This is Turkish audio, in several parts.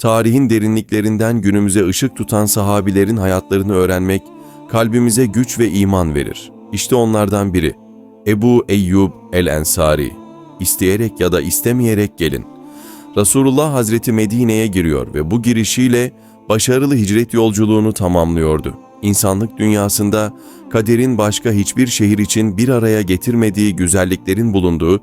tarihin derinliklerinden günümüze ışık tutan sahabilerin hayatlarını öğrenmek kalbimize güç ve iman verir. İşte onlardan biri Ebu Eyyub el-Ensari. İsteyerek ya da istemeyerek gelin. Resulullah Hazreti Medine'ye giriyor ve bu girişiyle başarılı hicret yolculuğunu tamamlıyordu. İnsanlık dünyasında kaderin başka hiçbir şehir için bir araya getirmediği güzelliklerin bulunduğu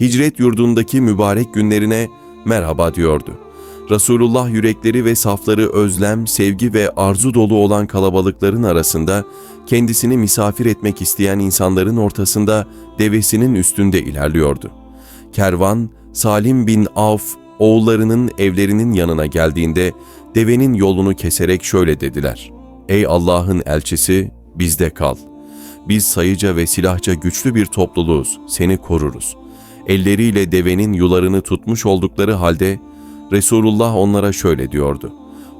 hicret yurdundaki mübarek günlerine merhaba diyordu. Resulullah yürekleri ve safları özlem, sevgi ve arzu dolu olan kalabalıkların arasında kendisini misafir etmek isteyen insanların ortasında devesinin üstünde ilerliyordu. Kervan, Salim bin Avf, oğullarının evlerinin yanına geldiğinde devenin yolunu keserek şöyle dediler. Ey Allah'ın elçisi, bizde kal. Biz sayıca ve silahça güçlü bir topluluğuz, seni koruruz. Elleriyle devenin yularını tutmuş oldukları halde Resulullah onlara şöyle diyordu.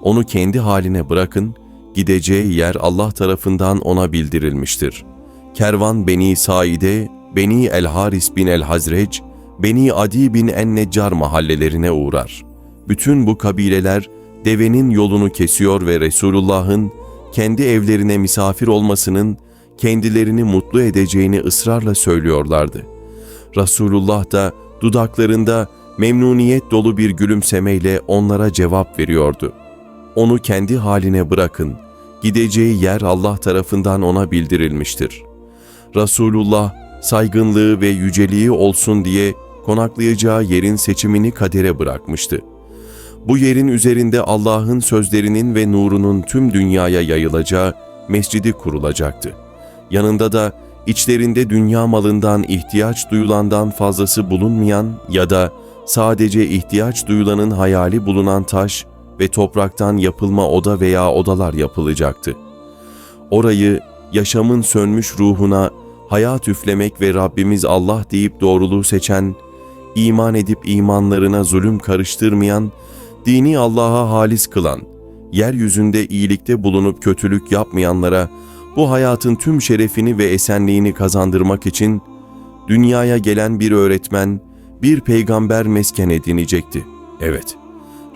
Onu kendi haline bırakın, gideceği yer Allah tarafından ona bildirilmiştir. Kervan Beni Saide, Beni El-Haris bin El-Hazreç, Beni Adi bin En-Neccar mahallelerine uğrar. Bütün bu kabileler devenin yolunu kesiyor ve Resulullah'ın kendi evlerine misafir olmasının kendilerini mutlu edeceğini ısrarla söylüyorlardı. Resulullah da dudaklarında memnuniyet dolu bir gülümsemeyle onlara cevap veriyordu. Onu kendi haline bırakın, gideceği yer Allah tarafından ona bildirilmiştir. Resulullah saygınlığı ve yüceliği olsun diye konaklayacağı yerin seçimini kadere bırakmıştı. Bu yerin üzerinde Allah'ın sözlerinin ve nurunun tüm dünyaya yayılacağı mescidi kurulacaktı. Yanında da içlerinde dünya malından ihtiyaç duyulandan fazlası bulunmayan ya da sadece ihtiyaç duyulanın hayali bulunan taş ve topraktan yapılma oda veya odalar yapılacaktı. Orayı yaşamın sönmüş ruhuna hayat üflemek ve Rabbimiz Allah deyip doğruluğu seçen, iman edip imanlarına zulüm karıştırmayan, dini Allah'a halis kılan, yeryüzünde iyilikte bulunup kötülük yapmayanlara bu hayatın tüm şerefini ve esenliğini kazandırmak için dünyaya gelen bir öğretmen, bir peygamber mesken edinecekti. Evet,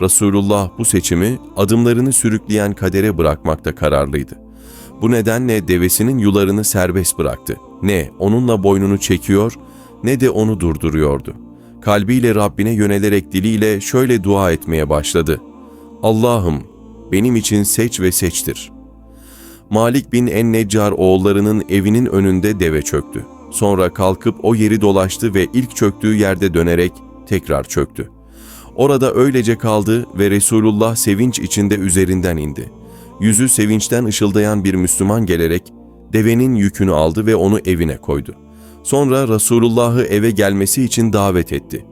Resulullah bu seçimi adımlarını sürükleyen kadere bırakmakta kararlıydı. Bu nedenle devesinin yularını serbest bıraktı. Ne onunla boynunu çekiyor ne de onu durduruyordu. Kalbiyle Rabbine yönelerek diliyle şöyle dua etmeye başladı. Allah'ım benim için seç ve seçtir. Malik bin En-Neccar oğullarının evinin önünde deve çöktü. Sonra kalkıp o yeri dolaştı ve ilk çöktüğü yerde dönerek tekrar çöktü. Orada öylece kaldı ve Resulullah sevinç içinde üzerinden indi. Yüzü sevinçten ışıldayan bir Müslüman gelerek devenin yükünü aldı ve onu evine koydu. Sonra Resulullah'ı eve gelmesi için davet etti.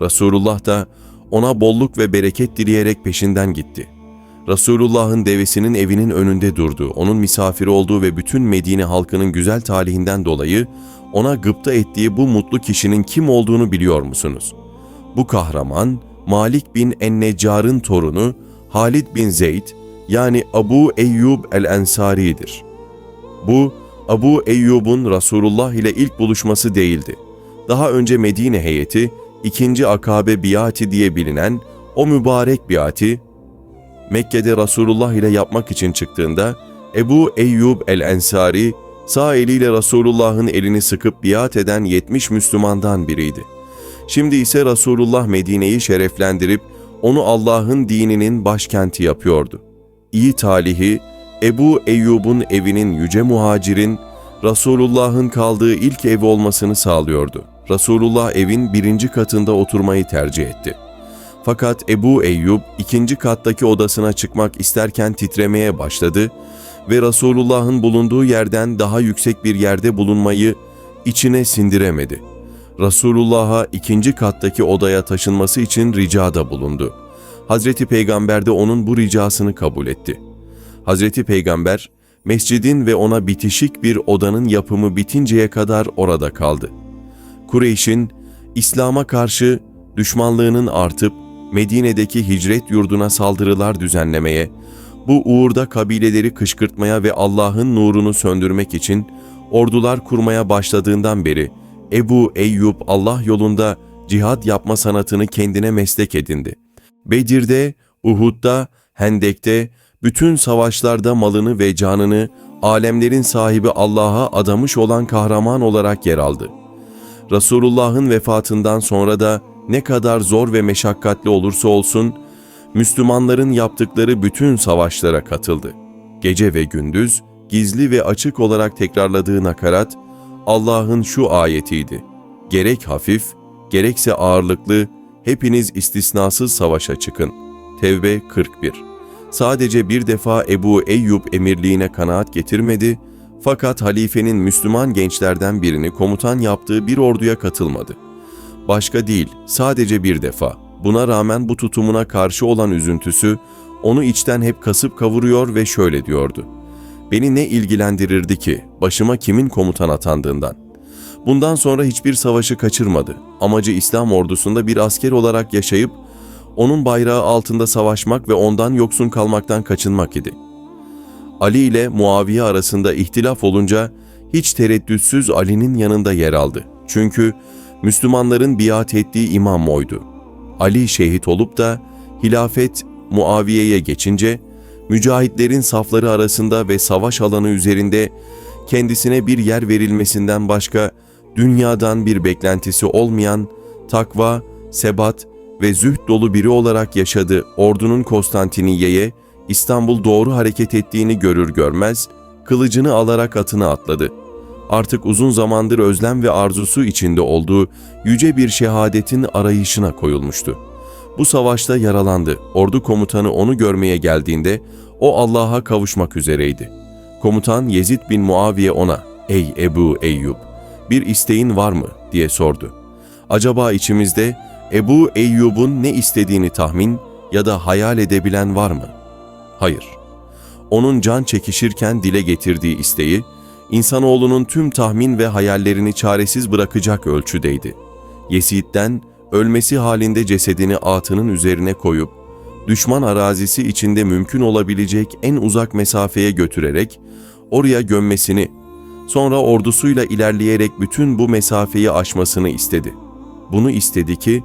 Resulullah da ona bolluk ve bereket dileyerek peşinden gitti. Resulullah'ın devesinin evinin önünde durdu. Onun misafiri olduğu ve bütün Medine halkının güzel talihinden dolayı ona gıpta ettiği bu mutlu kişinin kim olduğunu biliyor musunuz? Bu kahraman Malik bin Enneccar'ın torunu Halid bin Zeyd yani Abu Eyyub el-Ensari'dir. Bu Abu Eyyub'un Resulullah ile ilk buluşması değildi. Daha önce Medine heyeti, ikinci Akabe biati diye bilinen o mübarek biati, Mekke'de Resulullah ile yapmak için çıktığında Ebu Eyyub el-Ensari sağ eliyle Resulullah'ın elini sıkıp biat eden 70 Müslümandan biriydi. Şimdi ise Resulullah Medine'yi şereflendirip onu Allah'ın dininin başkenti yapıyordu. İyi talihi Ebu Eyyub'un evinin yüce muhacirin Resulullah'ın kaldığı ilk evi olmasını sağlıyordu. Resulullah evin birinci katında oturmayı tercih etti. Fakat Ebu Eyyub ikinci kattaki odasına çıkmak isterken titremeye başladı ve Resulullah'ın bulunduğu yerden daha yüksek bir yerde bulunmayı içine sindiremedi. Resulullah'a ikinci kattaki odaya taşınması için ricada bulundu. Hazreti Peygamber de onun bu ricasını kabul etti. Hazreti Peygamber, mescidin ve ona bitişik bir odanın yapımı bitinceye kadar orada kaldı. Kureyş'in İslam'a karşı düşmanlığının artıp Medine'deki hicret yurduna saldırılar düzenlemeye, bu uğurda kabileleri kışkırtmaya ve Allah'ın nurunu söndürmek için ordular kurmaya başladığından beri Ebu Eyyub Allah yolunda cihad yapma sanatını kendine meslek edindi. Bedir'de Uhud'da, Hendek'te, bütün savaşlarda malını ve canını alemlerin sahibi Allah'a adamış olan kahraman olarak yer aldı. Resulullah'ın vefatından sonra da ne kadar zor ve meşakkatli olursa olsun, Müslümanların yaptıkları bütün savaşlara katıldı. Gece ve gündüz, gizli ve açık olarak tekrarladığı nakarat, Allah'ın şu ayetiydi. Gerek hafif, gerekse ağırlıklı, hepiniz istisnasız savaşa çıkın. Tevbe 41 Sadece bir defa Ebu Eyyub emirliğine kanaat getirmedi, fakat halifenin Müslüman gençlerden birini komutan yaptığı bir orduya katılmadı. Başka değil, sadece bir defa. Buna rağmen bu tutumuna karşı olan üzüntüsü, onu içten hep kasıp kavuruyor ve şöyle diyordu. Beni ne ilgilendirirdi ki, başıma kimin komutan atandığından. Bundan sonra hiçbir savaşı kaçırmadı. Amacı İslam ordusunda bir asker olarak yaşayıp, onun bayrağı altında savaşmak ve ondan yoksun kalmaktan kaçınmak idi. Ali ile Muaviye arasında ihtilaf olunca hiç tereddütsüz Ali'nin yanında yer aldı. Çünkü Müslümanların biat ettiği imam oydu. Ali şehit olup da hilafet Muaviye'ye geçince mücahitlerin safları arasında ve savaş alanı üzerinde kendisine bir yer verilmesinden başka dünyadan bir beklentisi olmayan takva, sebat ve zühd dolu biri olarak yaşadı ordunun Konstantiniye'ye İstanbul doğru hareket ettiğini görür görmez kılıcını alarak atına atladı. Artık uzun zamandır özlem ve arzusu içinde olduğu yüce bir şehadetin arayışına koyulmuştu. Bu savaşta yaralandı. Ordu komutanı onu görmeye geldiğinde o Allah'a kavuşmak üzereydi. Komutan Yezid bin Muaviye ona, ''Ey Ebu Eyyub, bir isteğin var mı?'' diye sordu. Acaba içimizde Ebu Eyyub'un ne istediğini tahmin ya da hayal edebilen var mı? Hayır. Onun can çekişirken dile getirdiği isteği, insanoğlunun tüm tahmin ve hayallerini çaresiz bırakacak ölçüdeydi. Yesit'ten ölmesi halinde cesedini atının üzerine koyup, düşman arazisi içinde mümkün olabilecek en uzak mesafeye götürerek, oraya gömmesini, sonra ordusuyla ilerleyerek bütün bu mesafeyi aşmasını istedi. Bunu istedi ki,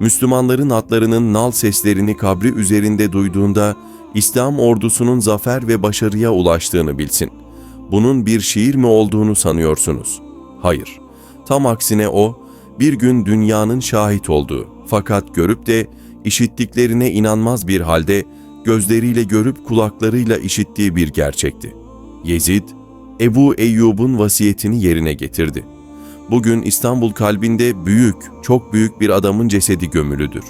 Müslümanların atlarının nal seslerini kabri üzerinde duyduğunda İslam ordusunun zafer ve başarıya ulaştığını bilsin. Bunun bir şiir mi olduğunu sanıyorsunuz? Hayır. Tam aksine o, bir gün dünyanın şahit olduğu fakat görüp de işittiklerine inanmaz bir halde gözleriyle görüp kulaklarıyla işittiği bir gerçekti. Yezid, Ebu Eyyub'un vasiyetini yerine getirdi. Bugün İstanbul kalbinde büyük, çok büyük bir adamın cesedi gömülüdür.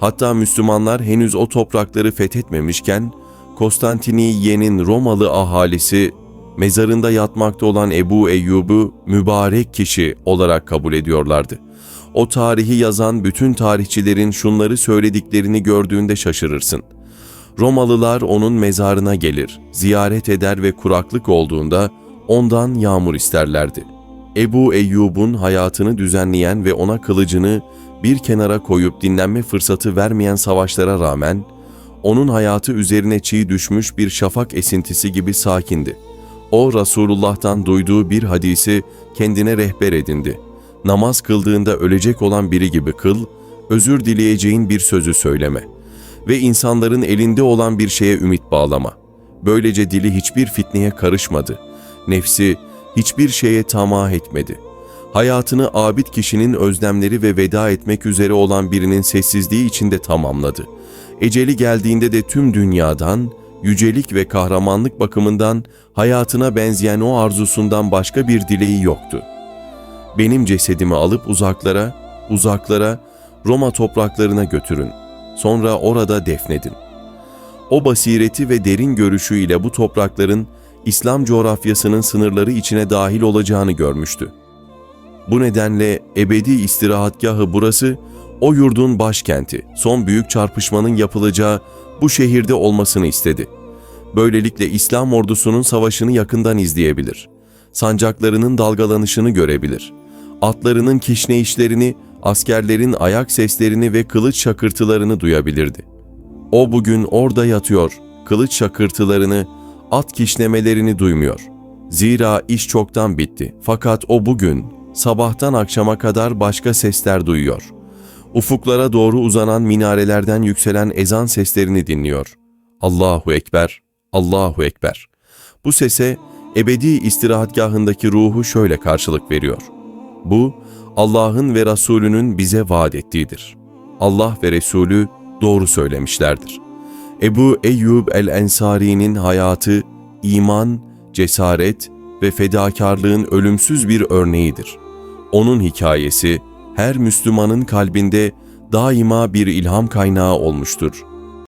Hatta Müslümanlar henüz o toprakları fethetmemişken, Konstantiniye'nin Romalı ahalisi mezarında yatmakta olan Ebu Eyyub'u mübarek kişi olarak kabul ediyorlardı. O tarihi yazan bütün tarihçilerin şunları söylediklerini gördüğünde şaşırırsın. Romalılar onun mezarına gelir, ziyaret eder ve kuraklık olduğunda ondan yağmur isterlerdi. Ebu Eyyub'un hayatını düzenleyen ve ona kılıcını bir kenara koyup dinlenme fırsatı vermeyen savaşlara rağmen, onun hayatı üzerine çiğ düşmüş bir şafak esintisi gibi sakindi. O Resulullah'tan duyduğu bir hadisi kendine rehber edindi. Namaz kıldığında ölecek olan biri gibi kıl, özür dileyeceğin bir sözü söyleme ve insanların elinde olan bir şeye ümit bağlama. Böylece dili hiçbir fitneye karışmadı. Nefsi hiçbir şeye tamah etmedi. Hayatını abid kişinin özlemleri ve veda etmek üzere olan birinin sessizliği içinde tamamladı. Eceli geldiğinde de tüm dünyadan, yücelik ve kahramanlık bakımından hayatına benzeyen o arzusundan başka bir dileği yoktu. Benim cesedimi alıp uzaklara, uzaklara, Roma topraklarına götürün. Sonra orada defnedin. O basireti ve derin görüşüyle bu toprakların İslam coğrafyasının sınırları içine dahil olacağını görmüştü. Bu nedenle ebedi istirahatgahı burası, o yurdun başkenti, son büyük çarpışmanın yapılacağı bu şehirde olmasını istedi. Böylelikle İslam ordusunun savaşını yakından izleyebilir. Sancaklarının dalgalanışını görebilir. Atlarının kişneyişlerini, askerlerin ayak seslerini ve kılıç şakırtılarını duyabilirdi. O bugün orada yatıyor, kılıç şakırtılarını, at kişnemelerini duymuyor. Zira iş çoktan bitti. Fakat o bugün sabahtan akşama kadar başka sesler duyuyor. Ufuklara doğru uzanan minarelerden yükselen ezan seslerini dinliyor. Allahu Ekber, Allahu Ekber. Bu sese ebedi istirahatgahındaki ruhu şöyle karşılık veriyor. Bu, Allah'ın ve Resulünün bize vaat ettiğidir. Allah ve Resulü doğru söylemişlerdir. Ebu Eyyub el-Ensari'nin hayatı, iman, cesaret ve fedakarlığın ölümsüz bir örneğidir. Onun hikayesi, her Müslümanın kalbinde daima bir ilham kaynağı olmuştur.